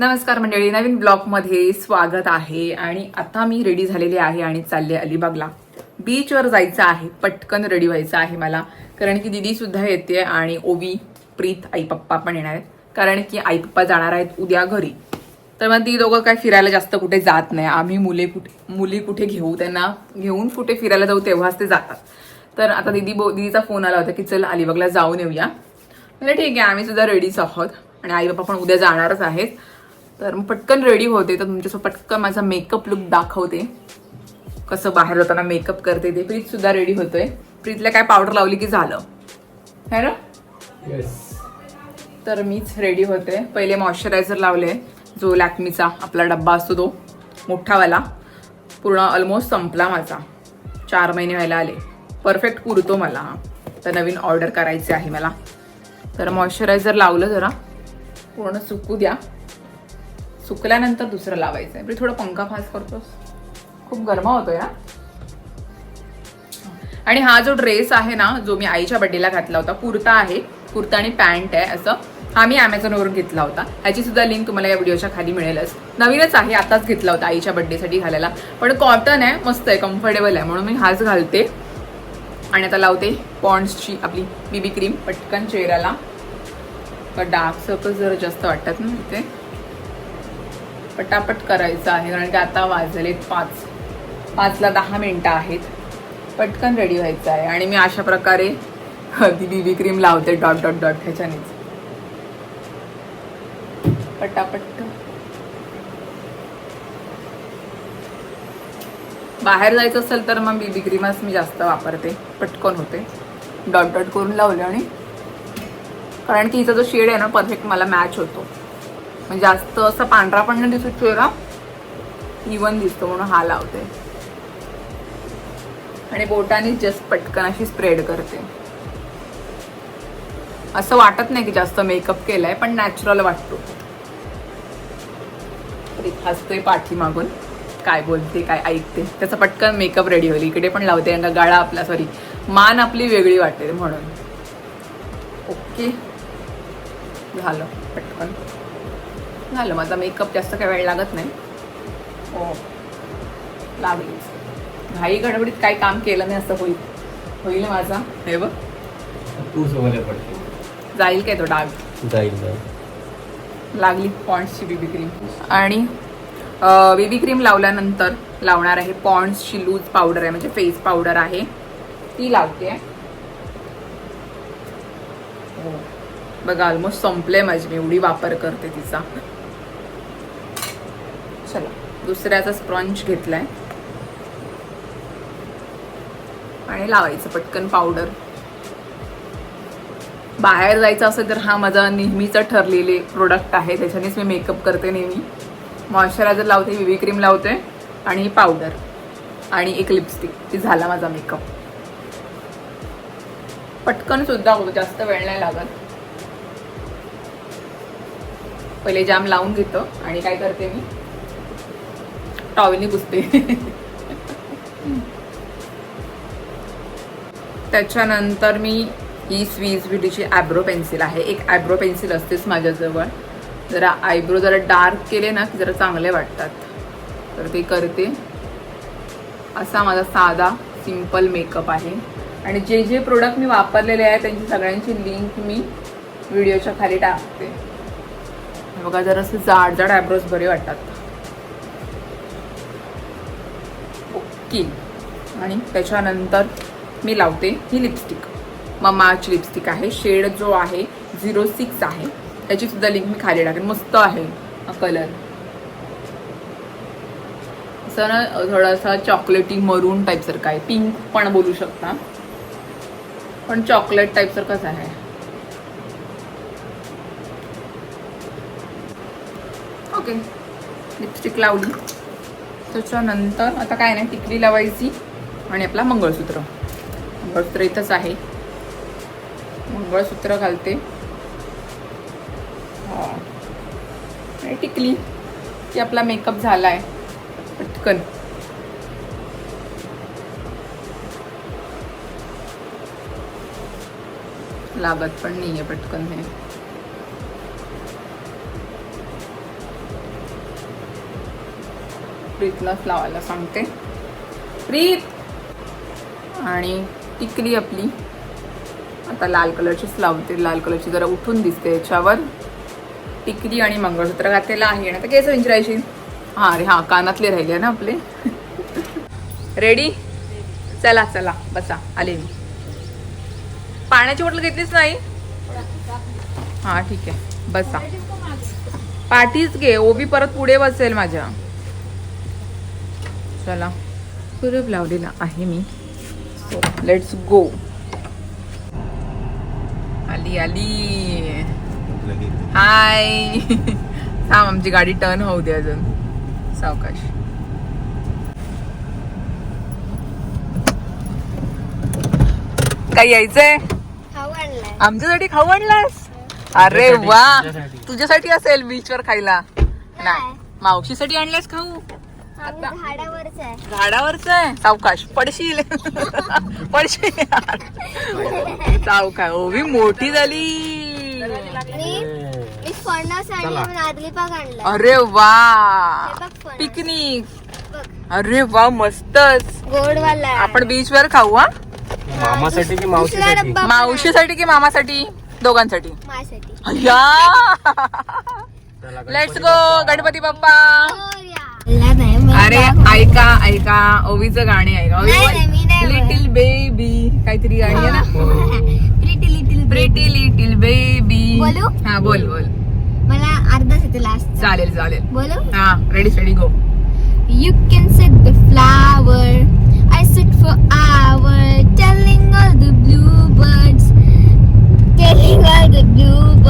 नमस्कार मंडळी नवीन ब्लॉगमध्ये स्वागत आहे. आणि आता मी रेडी झालेले आहे आणि चालले अलिबागला. बीचवर जायचं आहे पटकन रेडी व्हायचं आहे मला. कारण की दिदीसुद्धा येते आणि ओवी प्रीत आई पप्पा पण येणार आहेत. कारण की आई पप्पा जाणार आहेत उद्या घरी. तर मग ती दोघं काय फिरायला जास्त कुठे जात नाही. आम्ही मुले कुठे मुली कुठे घेऊ? त्यांना घेऊन कुठे फिरायला जाऊ तेव्हाच ते जातात. तर आता दिदी बो दिदीचा फोन आला होता की चल अलिबागला जाऊन येऊया. म्हणजे ठीक आहे आम्ही सुद्धा रेडीच आहोत. आणि आई बाप्पा पण उद्या जाणारच आहेत. तर मग पटकन रेडी होते तर तुमच्यासोबत पटकन माझा मेकअप लुक दाखवते. कसं बाहेर जाताना मेकअप करते ते. प्रीत सुद्धा रेडी होतोय. प्रीतला काय पावडर लावली की झालं. है ना? येस तर मीच रेडी होते. पहिले मॉइश्चरायझर लावले. जो लॅक्मीचा आपला डब्बा असतो तो. मोठावाला. पूर्ण ऑलमोस्ट संपला माझा. चार महिने व्हायला आले. परफेक्ट पुरतो मला. तर नवीन ऑर्डर करायचे आहे मला. तर मॉइश्चरायझर लावलं जरा. पूर्ण सुकू द्या. सुकल्यानंतर दुसरं लावायचं आहे म्हणजे थोडं पंखा फास करतोस. खूप गरमा होतो या. आणि हा जो ड्रेस आहे ना जो मी आईच्या बड्डेला घातला होता कुर्ता आहे. कुर्ता आणि पॅन्ट आहे असं. हा मी अमेझॉनवरून घेतला होता. ह्याची सुद्धा लिंक तुम्हाला या व्हिडिओच्या खाली मिळेलच. नवीनच आहे आताच घेतला होता आईच्या बड्डेसाठी घालायला. पण कॉटन आहे मस्त आहे कम्फर्टेबल आहे. म्हणून मी हाच घालते. आणि आता लावते पॉन्ड्सची आपली बीबी क्रीम पटकन चेहऱ्याला. डार्क सर्कल जरा जास्त वाटतात ना इथे. पटापट करायचं आहे कारण की आता वाजलेत पाच. पाचला दहा मिनटं आहेत. पटकन रेडी व्हायचं आहे. आणि मी अशा प्रकारे ती बीबी क्रीम लावते डॉट डॉट डॉट ह्याच्यानेच. पटापट. बाहेर जायचं असेल तर मग बीबी क्रीमच मी जास्त वापरते. पटकन होते. डॉट डॉट करून लावले आणि कारण की हिचा जो शेड आहे ना परफेक्ट मला मॅच होतो. म्हणजे जास्त असा पांढरा पण नाही दिसत चेहरा. इवन दिसतो म्हणून हा लावते. आणि बोटाने जस्ट पटकन अशी स्प्रेड करते. असं वाटत नाही की जास्त मेकअप केलाय पण नॅचरल वाटतो. हसतोय पाठीमागून. काय बोलते काय ऐकते. त्याचा पटकन मेकअप रेडी होईल. इकडे पण लावते आणि गाळा आपला सॉरी मान आपली वेगळी वाटते म्हणून. ओके झालं पटकन. झालं. माझा मेकअप जास्त काही वेळ लागत नाही. हो. लागली. घाई गडबडीत काही काम केलं नाही असं होईल. होईल माझा. हे बघ. पडते जाईल काय तो डाग? जाईल जाईल. लागली पॉन्ड्सची बीबी क्रीम आणि बेबी क्रीम लावल्यानंतर लावणार आहे पॉन्ड्सची लूज पावडर आहे म्हणजे फेस पावडर आहे. ती लावते. हो. बघा ऑलमोस्ट संपले माझी. मी एवढी वापर करते तिचा. चला दुसऱ्याचा स्पॉन्ज घेतलाय. आणि लावायचं पटकन पावडर बाहेर जायचं असेल तर हा माझा नेहमीचा ठरलेले प्रोडक्ट आहे त्याच्यानेच मी मेकअप करते नेहमी. मॉइश्चरायझर लावते बीबी क्रीम लावते आणि पावडर आणि एक लिपस्टिक ती झाला माझा मेकअप पटकन सुद्धा होतो जास्त वेळ नाही लागत. पहिले जाम लावून घेतो आणि काय करते मी? टॉवेलने पुसते. त्याच्यानंतर मी ही स्वीज ब्युटीची आयब्रो पेन्सिल आहे. एक आयब्रो पेन्सिल असतेच माझ्याजवळ. जरा आयब्रो जरा डार्क केले ना की जरा चांगले वाटतात. तर ते करते. असा माझा साधा सिंपल मेकअप आहे. आणि जे जे प्रोडक्ट मी वापरलेले आहे त्यांची सगळ्यांची लिंक मी व्हिडिओच्या खाली टाकते. बघा जरा जाड जाड आयब्रोज बरे वाटतात. ओके आणि त्याच्यानंतर मी लावते ही लिपस्टिक ममाची लिपस्टिक आहे. शेड जो आहे झिरो सिक्स आहे. त्याची सुद्धा लिंक मी खाली टाकेन. मस्त आहे कलर असं ना थोडासा चॉकलेटी मरून टाईपसारखा आहे. पिंक पण बोलू शकता. पण चॉकलेट टाईपसारखाच आहे. ओके लिपस्टिक लावली. त्याच्यानंतर आता काय नाही टिकली लावायची आणि आपला मंगळसूत्र. मंगळसूत्र इथंच आहे. मंगळसूत्र घालते. हा. आणि टिकली की आपला मेकअप झाला आहे पटकन. लागत पण नाही आहे पटकन हे. प्रीतलाच लावायला सांगते. प्रीत! आणि टिकली आपली. आता लाल कलरचीच लावते लाल कलरची जरा उठून दिसते याच्यावर. टिकली आणि मंगळसूत्र घातलेलं आहे. आणि आता केस विचारायची. हा अरे हा कानातले राहिले ना आपले. रेडी चला चला बसा. आले मी. पाण्याची बॉटल घेतलीच नाही? हा ठीक आहे. बसा. पाठीच घे. ओबी परत पुढे बसेल माझ्या. चला कुरूप लावलेला आहे मी. सो लेट्स गो आली आली. हाय थांब आमची गाडी टर्न होऊ दे अजून. सावकाश. काय यायचंय? आमच्यासाठी खाऊ आणलास? अरे वा. तुझ्यासाठी. असेल बीच वर खायला. नाही? मावशीसाठी आणलास खाऊ? झाडावरच आहे. झाडावरच आहे? सावकाश. पडशील. पडशील. सावकाश. ओवी मोठी झाली. मी फणस आणि अरे वा. पिकनिक. अरे वा मस्तच. गोडवाला. आपण बीच वर खाऊ हा? मामासाठी की मावशीसाठी? मावशीसाठी की मामासाठी? दोघांसाठी. Let's go Ganpati Bappa. नाही, अरे ऐका ऐका. ओवीच गाणी ऐका. लिटिल बेबी काहीतरी गाणी आहे ना? Pretty little pretty little baby हा बोल बोल. मला अर्धा सेट लास्ट चालेल चालेल. बोल? हा ready steady go you can set the flower I set for our telling all the blue birds telling all the blue birds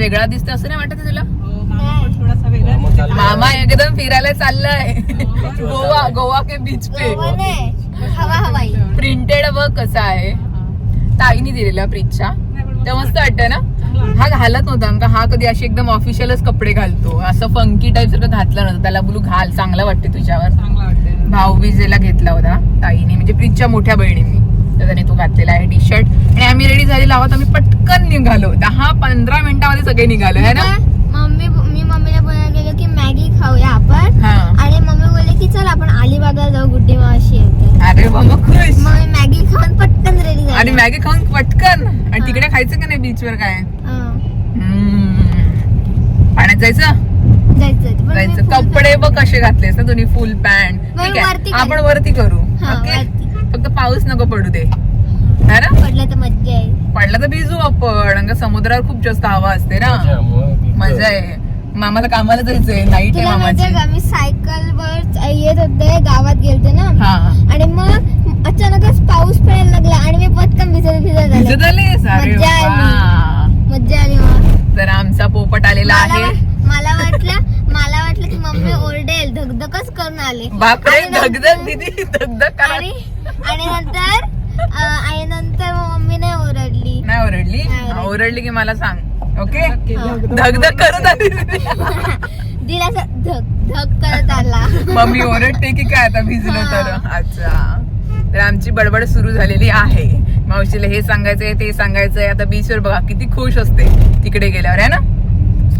वेगळा दिसतो असं नाही वाटत तुला? मामा चालले. मामा एकदम फिरायला चाललाय. गोवा गोवा के बीच पे. प्रिंटेड वर्क कसा आहे. ताईने दिलेला प्रिच्छा ते मस्त वाटतं ना? हा घालत नव्हता का हा कधी अशी एकदम ऑफिशियलच कपडे घालतो. असं फंकी टाईप सारखं घातलं नव्हतं. त्याला बोलू घाल चांगलं वाटते तुझ्यावर. भाऊ विजेला घेतला होता ताईने. म्हणजे प्रिच्छा मोठ्या बहिणींनी. तर त्याने तो घातलेला आहे टी शर्ट आणि आम्ही रेडी झालेलो आहोत. आम्ही पटकन निघालो. दहा पंधरा मिनिटामध्ये सगळे निघालो आहे ना? मम्मी मी मम्मीला बोलायला गेलो की मॅगी खाऊया आपण. आणि मम्मी बोलले की चल आपण अलिबागला जाऊ. गुड्डी मावशी येते अरे बाबा खुश. मग मी मॅगी खाऊन पटकन रेडी झाली. आणि मॅगी खाऊन पटकन. आणि तिकडे खायचं का नाही बीचवर काय? हम्म. पाण्यात जायचं? जायचं. कपडे बघ कसे घातलेस ना तुम्ही फुल पॅन्ट ठीक आहे. आपण वरती करू. ओके पाऊस नको पडू दे. है ना? पडलं तर मज्जा येईल पडला तर भिजू आपण. समुद्रावर खूप जास्त हवा असते ना. मजा आहे. मामाला कामाला जायचंय. नाईट आहे तुला माहितीये मामाची. का? मी सायकल वर येत होते गावात गेलते ना. हा. आणि मग अचानकच पाऊस पडायला लागला आणि मी पटकन भिजत भिजत आले. भिजत मज्जा आली. वा. मज्जा आली मग. तर आमचा पोपट आलेला मला आहे. मला वाटलं मला वाटलं की मम्मी ओरडेल धगधगच करून आले. बापरे आणि नंतर- धगधग दिदी धगधग करा. आणि आणि नंतर अं, आणि नंतर मम्मीने ओरडली. नाही ओरडली? नाही ओरडली. हा, ओरडली की मला सांग. ओके. धगधग करत आली दिला धग धग करत आला. मम्मी ओरडते की काय आता भिजलो तर? अच्छा. तर आमची बडबड सुरू झालेली आहे. मावशीला हे सांगायचंय ते सांगायचंय. आता बीचवर बघा किती खुश असते तिकडे गेल्यावर आहे ना?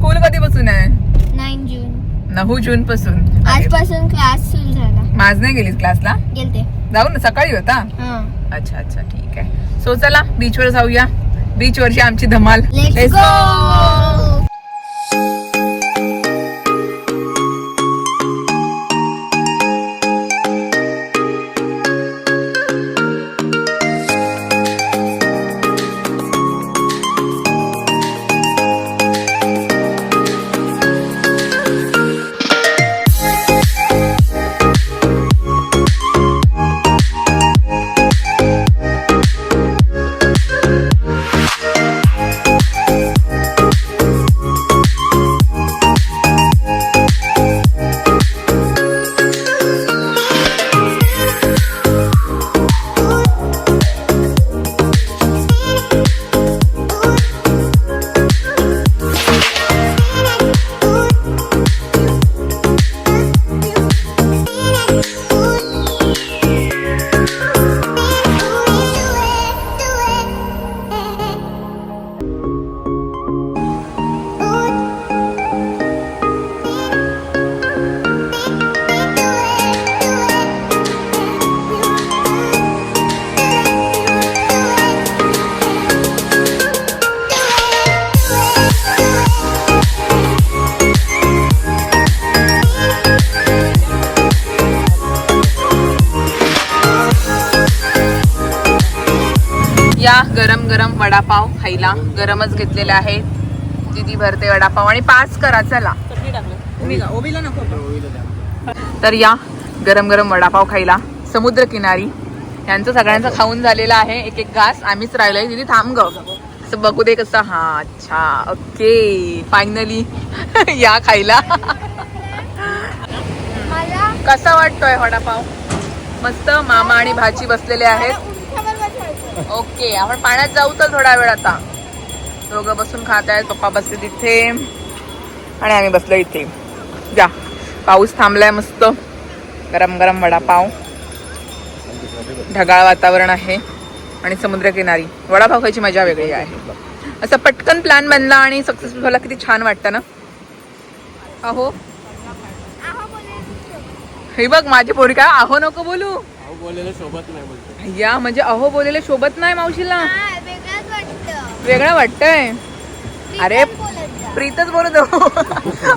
स्कूल कधीपासून आहे? Nine June. नऊ जून पासून आजपासून क्लास सुरू झाला. आज नाही गेलीस क्लासला? गेलते. जाऊ ना सकाळी होता? हा. अच्छा अच्छा ठीक आहे. सो चला बीचवर जाऊया. बीचवरची आमची धमाल. Let's go! गरम वडापाव खायला गरमच घेतलेले आहे. दिदी भरते वडापाव आणि पाच करा चला. तर या गरम गरम वडापाव खायला समुद्र किनारी. यांचं सगळ्यांचं खाऊन झालेलं आहे. एक एक घास आम्हीच राहिलोय. दिदी थांब ग. असं बघू दे कसं हा अच्छा ओके फायनली या खायला. कसा वाटतोय वडापाव? मस्त मामा आणि भाची बसलेले आहेत. ओके आपण पाण्यात जाऊ तर थोडा वेळ आता. दोघं बसून खात आहेत पप्पा बसले तिथे आणि आम्ही बसलो इथे. जा पाऊस थांबलाय मस्त. गरम गरम वडापाव. ढगाळ वातावरण आहे. आणि समुद्रकिनारी. वडापाव खायची मजा वेगळी आहे. असं पटकन प्लॅन बनला आणि सक्सेसफुल झाला. किती छान वाटतं ना? अहो. हे बघ माझी पोरी काय अहो नको बोलू. सोबत नाही बोलतो या म्हणजे अहो बोलेले शोभत नाही मावशीला? हा, वेगळंच वाटतं. वेगळं वाटतंय. अरे. पण बोलत जा. प्रीतच बोलत हो.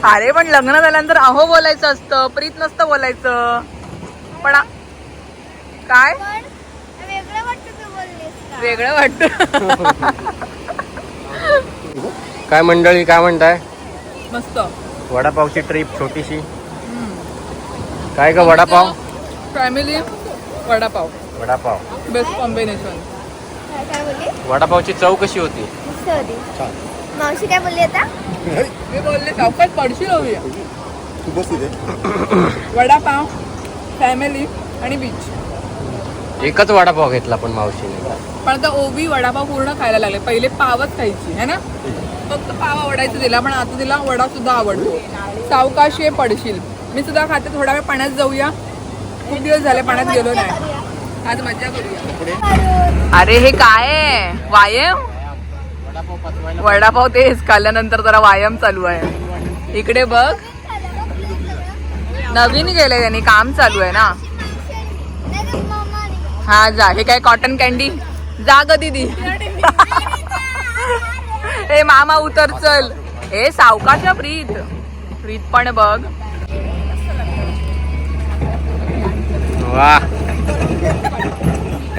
अरे पण लग्न झाल्यानंतर अहो बोलायचं असतं. प्रीत नसतं बोलायचं. पण आ- काय? पण वेगळं वाटतं तू बोललीस का? वेगळं वाटत. काय मंडळी काय म्हणताय? मस्त. वडापावची ट्रिप छोटीशी. काय ग vada pav? Family. Vada pav. Vada pav. Best combination काय काय बोलली? वडापावची चव कशी होती? मस्त होती. मावशी काय बोलली आता? मी बोलले चौकात पडशील हवी तू बस इथे. वडापाव फॅमिली आणि बीच एकच वडापाव घेतला पण मावशीने. पण आता ओबी वडापाव पूर्ण खायला लागले. पहिले पावच खायची है ना? फक्त पाव आवडायचं तिला पण आता तिला वडा सुद्धा आवडतो. सावकाशी आहे पडशील. मी सुद्धा खाते थोडा वेळ पाण्यात जाऊया. खूप दिवस झाले पाण्यात गेलो नाही. आज मजा करूया. अरे हे काय आहे? वायम? वडापाव तेच खाल्ल्यानंतर जरा व्यायाम चालू आहे. इकडे बघ. नवीन गेले त्यांनी काम चालू आहे ना. हा जा. हे काय कॉटन कॅन्डी जा ग दीदी. ए मामा उतर चल. ए सावकाच्या प्रीत. प्रीत पण बघ. वा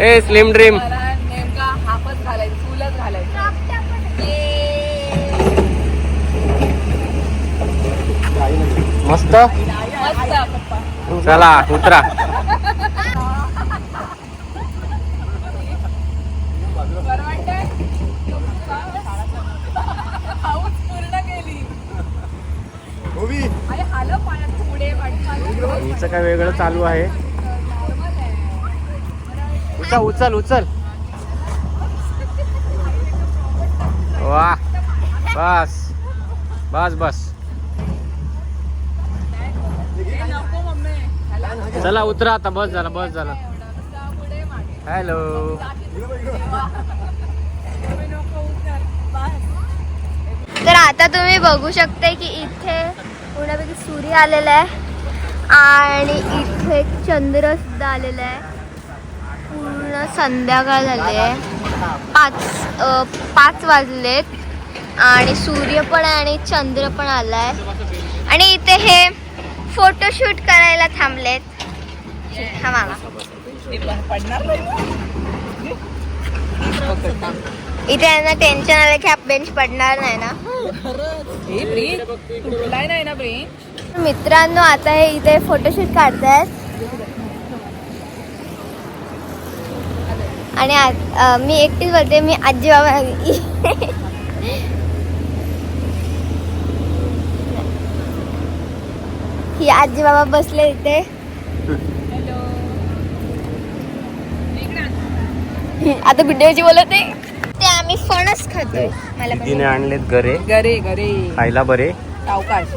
ए स्लिम ड्रीम नेमका हाफच घालायचं फुलच घालायचं. मस्त. चला उतरा. हिचं काय वेगळं चालू आहे? उचल उचल उचल. वा. बस. बस बस. चला उतरा आता. बस झाला बस झाला. हॅलो. तर आता तुम्ही बघू शकता की इथे पुण्यापैकी सूर्य आलेला आहे आणि इथे चंद्र सुद्धा आलेला आहे. संध्याकाळ झाली आहे पाच पाच वाजलेत आणि सूर्य पण आहे आणि चंद्र पण आलाय. आणि इथे हे फोटोशूट करायला थांबलेत. हा. इथे यांना टेन्शन आलं की हा बेंच पडणार नाही ना. मित्रांनो आता हे इथे फोटोशूट काढतायत. आणि आ- मी एकटीच बोलते मी आजी बाबा ही. आजी बाबा बसले इथे. आता गुड्डेची बोलत आहे. ते आम्ही फणस खातोय. मला आणलेत घरे? गरे गरे खायला बरे? सावकाश.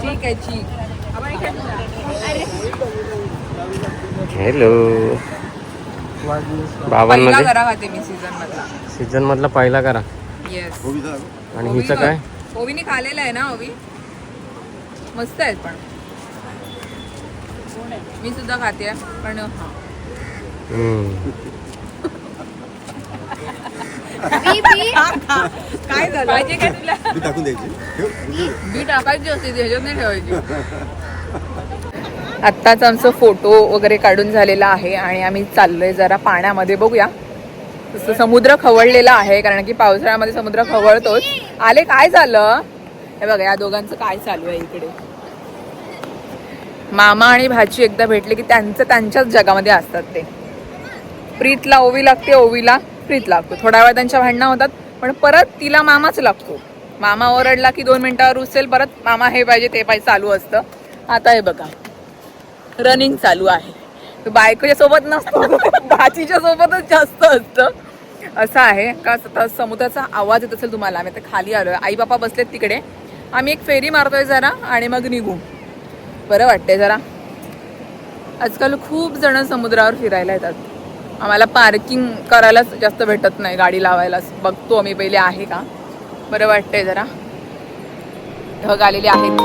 ठीक आहे ठीक. हॅलो. पहिला दे करा खाते मी सीझन मधला सीझन मधला पहिला करा. येस आणि हिचं काय? ओवीने खाल्लेलं आहे ना ओवी? मस्त आहेत पण. मी सुद्धा खाते पण हा. हम्म. बी- बी. काय झालं? पाहिजे काय तुला? बी टाकायची असते ह्याच्यात नाही ठेवायची. आत्ताच आमचं फोटो वगैरे काढून झालेला आहे आणि आम्ही चाललोय जरा पाण्यामध्ये. बघूया. तसं समुद्र खवळलेला आहे कारण की पावसाळ्यामध्ये समुद्र खवळतोच. आले काय झालं? हे बघा या दोघांचं काय चालू आहे इकडे. मामा आणि भाची एकदा भेटले की त्यांचं त्यांच्याच जगामध्ये असतात ते. प्रीतला ओवी लागते ओवीला प्रीत लागतो. थोडा वेळ त्यांच्या भांडणं होतात पण परत तिला मामाच लागतो. मामा ओरडला की दोन मिनिटावर उचल परत मामा हे पाहिजे ते पाहिजे चालू असतं. आता हे बघा. रनिंग चालू आहे. बायकोच्या सोबत नसतो. भाचीच्या सोबतच जास्त असतं. असं आहे. का आता समुद्राचा आवाज येत असेल तुम्हाला आम्ही आता खाली आलोय. आई बापा बसलेत तिकडे. आम्ही एक फेरी मारतोय जरा आणि मग निघू. बरं वाटतंय जरा. आजकाल खूप जण समुद्रावर फिरायला येतात. आम्हाला पार्किंग करायलाच जास्त भेटत नाही गाडी लावायलाच बघतो आम्ही पहिले आहे का? बरं वाटतंय जरा. ढग आलेले आहेत.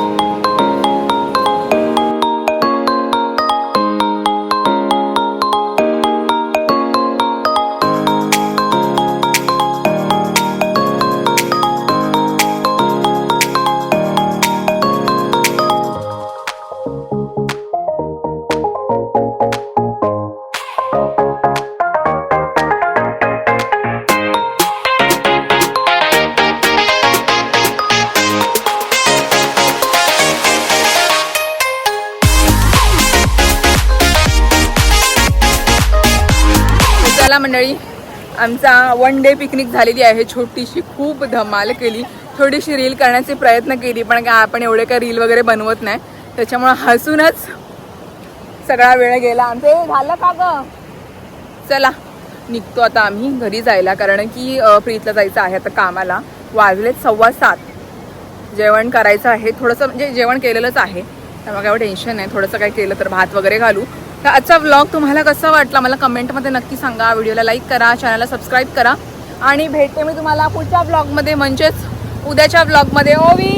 आमचा वन डे पिकनिक झालेली आहे. छोटीशी खूप धमाल केली. थोडीशी रील करण्याचे प्रयत्न केली पण काय आपण एवढे काय रील वगैरे बनवत नाही. त्याच्यामुळं हसूनच सगळा वेळ गेला. आमचं हे झालं का ग? चला निघतो आता आम्ही घरी जायला कारण की प्रीतला जायचं आहे आता कामाला. वाजलेत सव्वा सात. जेवण करायचं आहे. थोडंसं म्हणजे जेवण केलेलंच आहे. त्यामुळे काय टेन्शन नाही. थोडंसं काय केलं तर भात वगैरे घालू. तर आजचा व्लॉग तुम्हाला कसा वाटला? मला कमेंटमध्ये नक्की सांगा. व्हिडिओला लाईक करा चॅनलला सबस्क्राईब करा. आणि भेटते मी तुम्हाला पुढच्या ब्लॉगमध्ये म्हणजेच उद्याच्या ब्लॉगमध्ये ओवी!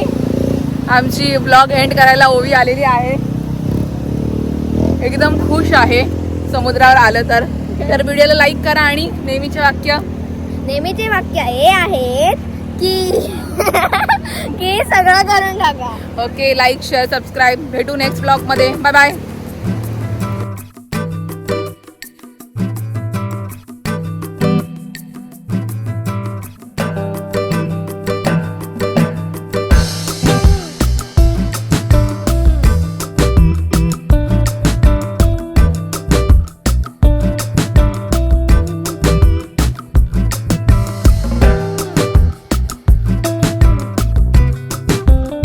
आमची ब्लॉग एंड करायला ओवी आलेली आहे. एकदम खुश आहे. समुद्रावर आलं तर. तर व्हिडिओला लाईक करा आणि नेहमीचे वाक्य? नेहमीचे वाक्य हे आहेत की की सगळं करून टाका. ओके लाईक शेअर सबस्क्राईब भेटू नेक्स्ट ब्लॉगमध्ये बाय बाय